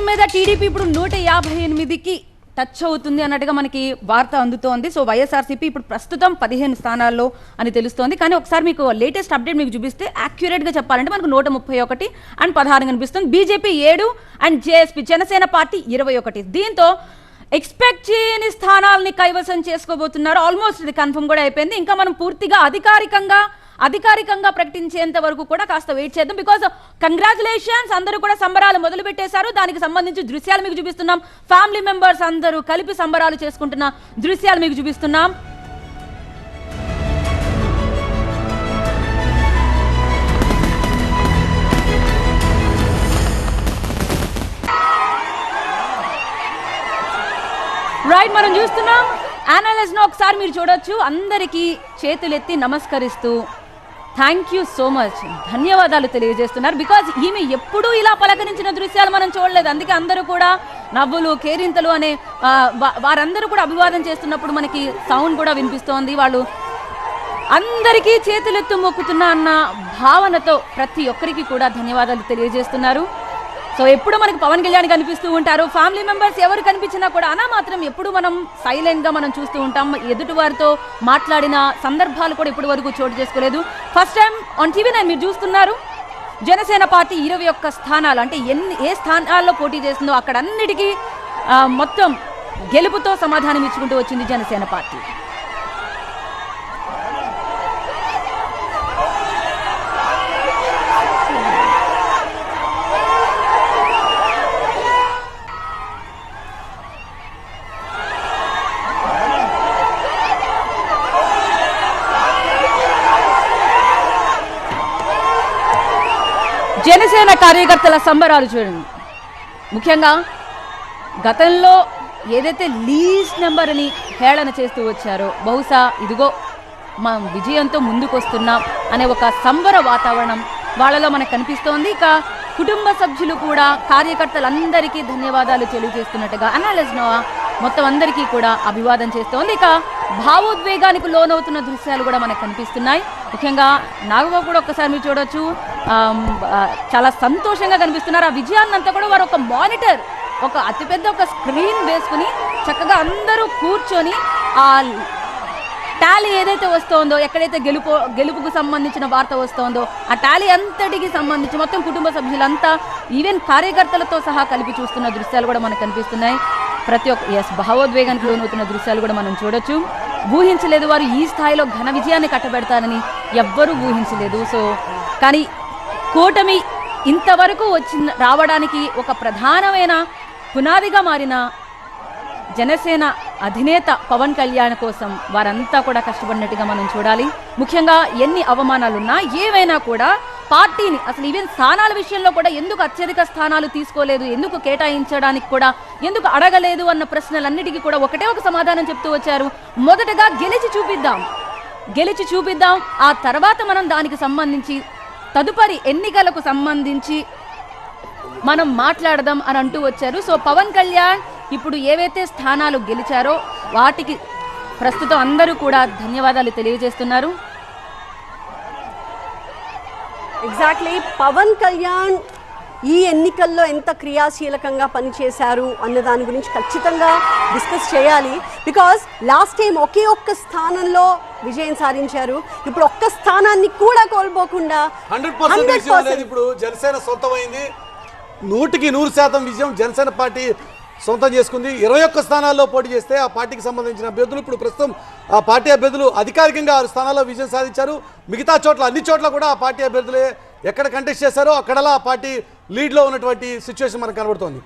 మొత్తం మీద టీడీపీ ఇప్పుడు నూట యాభై ఎనిమిదికి టచ్ అవుతుంది అన్నట్టుగా మనకి వార్త అందుతోంది. సో వైఎస్ఆర్సీపీ ఇప్పుడు ప్రస్తుతం పదిహేను స్థానాల్లో అని తెలుస్తోంది. కానీ ఒకసారి మీకు లేటెస్ట్ అప్డేట్ మీకు చూపిస్తే యాక్యురేట్గా చెప్పాలంటే మనకు నూట ముప్పై ఒకటి అండ్ పదహారు కనిపిస్తుంది. బీజేపీ ఏడు అండ్ జేఎస్పీ జనసేన పార్టీ ఇరవై ఒకటి. దీంతో ఎక్స్పెక్ట్ చేయని స్థానాలని కైవసం చేసుకోబోతున్నారు. ఆల్మోస్ట్ ఇది కన్ఫర్మ్ కూడా అయిపోయింది. ఇంకా మనం పూర్తిగా అధికారికంగా అధికారికంగా ప్రకటించేంత వరకు కూడా కాస్త వెయిట్ చేద్దాం. బికాస్ కంగ్రాచులేషన్స్ అందరూ కూడా సంబరాలు మొదలు పెట్టేశారు దానికి సంబంధించి దృశ్యాలు మీకు చూపిస్తున్నాం. ఫ్యామిలీ మెంబర్స్ అందరూ కలిపి సంబరాలు చేసుకుంటున్న దృశ్యాలు మీకు చూపిస్తున్నాం. రైట్ మనం చూస్తున్నాం. అనలైజ్ ఒకసారి మీరు చూడొచ్చు. అందరికీ చేతులెత్తి నమస్కరిస్తూ థ్యాంక్ యూ సో మచ్ ధన్యవాదాలు తెలియజేస్తున్నారు. బికాజ్ ఈమె ఎప్పుడూ ఇలా పలకరించిన దృశ్యాలు మనం చూడలేదు. అందుకే అందరూ కూడా నవ్వులు కేరింతలు అనే వారందరూ కూడా అభివాదం చేస్తున్నప్పుడు మనకి సౌండ్ కూడా వినిపిస్తోంది. వాళ్ళు అందరికీ చేతులెత్తు మొక్కుతున్నా అన్న భావనతో ప్రతి ఒక్కరికి కూడా ధన్యవాదాలు తెలియజేస్తున్నారు. సో ఎప్పుడు మనకి పవన్ కళ్యాణ్ కనిపిస్తూ ఉంటారు. ఫ్యామిలీ మెంబర్స్ ఎవరు కనిపించినా కూడా అనా మాత్రం ఎప్పుడు మనం సైలెంట్గా మనం చూస్తూ ఉంటాం. ఎదుటి వారితో మాట్లాడిన సందర్భాలు కూడా ఇప్పటి వరకు చోటు చేసుకోలేదు. First time on TV nine మీరు చూస్తున్నారు. జనసేన పార్టీ ఇరవై ఒక్క స్థానాలు అంటే ఎన్ని ఏ స్థానాల్లో పోటీ చేస్తుందో అక్కడ అన్నిటికీ మొత్తం గెలుపుతో సమాధానం ఇచ్చుకుంటూ వచ్చింది జనసేన పార్టీ. జనసేన కార్యకర్తల సంబరాలు చూడండి. ముఖ్యంగా గతంలో ఏదైతే లీస్ట్ నెంబర్ అని హేళన చేస్తూ వచ్చారో బహుశా ఇదిగో మనం విజయంతో ముందుకొస్తున్నాం అనే ఒక సంబర వాతావరణం వాళ్ళలో మనకు కనిపిస్తోంది. ఇక కుటుంబ సభ్యులు కూడా కార్యకర్తలందరికీ ధన్యవాదాలు తెలియజేస్తున్నట్టుగా అనాలెస్ నోవా మొత్తం అందరికీ కూడా అభివాదం చేస్తోంది. ఇక భావోద్వేగానికి లోనవుతున్న దృశ్యాలు కూడా మనకు కనిపిస్తున్నాయి. ముఖ్యంగా నాగబాబు కూడా ఒక్కసారి మీరు చూడొచ్చు. చాలా సంతోషంగా కనిపిస్తున్నారు. ఆ విజయాన్నంతా కూడా వారు ఒక మానిటర్ ఒక అతిపెద్ద ఒక స్క్రీన్ వేసుకుని చక్కగా అందరూ కూర్చొని ఆ టాలీ ఏదైతే వస్తోందో ఎక్కడైతే గెలుపు గెలుపుకు సంబంధించిన వార్త వస్తోందో ఆ టాలీ అంతటికి సంబంధించి మొత్తం కుటుంబ సభ్యులంతా ఈవెన్ కార్యకర్తలతో సహా కలిపి చూస్తున్న దృశ్యాలు కూడా మనకు కనిపిస్తున్నాయి. ప్రతి ఒక్క ఎస్ భావోద్వేగానికి లోనవుతున్న దృశ్యాలు కూడా మనం చూడొచ్చు. ఊహించలేదు వారు ఈ స్థాయిలో ఘన విజయాన్ని కట్టబెడతారని ఎవ్వరూ ఊహించలేదు. సో కానీ కూటమి ఇంతవరకు వచ్చిన రావడానికి ఒక ప్రధానమైన పునాదిగా మారిన జనసేన అధినేత పవన్ కళ్యాణ్ కోసం వారంతా కూడా కష్టపడినట్టుగా మనం చూడాలి. ముఖ్యంగా ఎన్ని అవమానాలున్నా ఏవైనా కూడా పార్టీని అసలు ఈవెన్ స్థానాల విషయంలో కూడా ఎందుకు అత్యధిక స్థానాలు తీసుకోలేదు ఎందుకు కేటాయించడానికి కూడా ఎందుకు అడగలేదు అన్న ప్రశ్నలన్నిటికీ కూడా ఒకటే ఒక సమాధానం చెప్తూ వచ్చారు. మొదటగా గెలిచి చూపిద్దాం. గెలిచి చూపిద్దాం. ఆ తర్వాత మనం దానికి సంబంధించి తదుపరి ఎన్నికలకు సంబంధించి మనం మాట్లాడదాం అని అంటూ వచ్చారు. సో పవన్ కళ్యాణ్ ఇప్పుడు ఏవైతే స్థానాలు గెలిచారో వాటికి ప్రస్తుతం అందరూ కూడా ధన్యవాదాలు తెలియజేస్తున్నారు. ఎగ్జాక్ట్లీ పవన్ కళ్యాణ్ ఈ ఎన్నికల్లో ఎంత క్రియాశీలకంగా పనిచేశారు అన్న దాని గురించి ఖచ్చితంగా డిస్కస్ చేయాలి. బికాస్ లాస్ట్ టైం ఒకే ఒక్క స్థానంలో విజయం సాధించారు. ఇప్పుడు ఒక్క స్థానాన్ని కూడా కోల్పోకుండా హండ్రెడ్ పర్సెంట్ 100% విజయం అనేది ఇప్పుడు జనసేన సొంతమైంది. నూటికి నూరు శాతం విజయం జనసేన పార్టీ సొంతం చేసుకుంది. ఇరవై ఒక్క స్థానాల్లో పోటీ చేస్తే ఆ పార్టీకి సంబంధించిన అభ్యర్థులు ఇప్పుడు ప్రస్తుతం ఆ పార్టీ అభ్యర్థులు అధికారికంగా ఆరు స్థానాల్లో విజయం సాధించారు. మిగతా చోట్ల అన్ని చోట్ల కూడా ఆ పార్టీ అభ్యర్థులే ఎక్కడ కంటెస్ట్ చేశారో అక్కడలా ఆ పార్టీ లీడ్లో ఉన్నటువంటి సిచ్యువేషన్ మనకు కనబడుతోంది.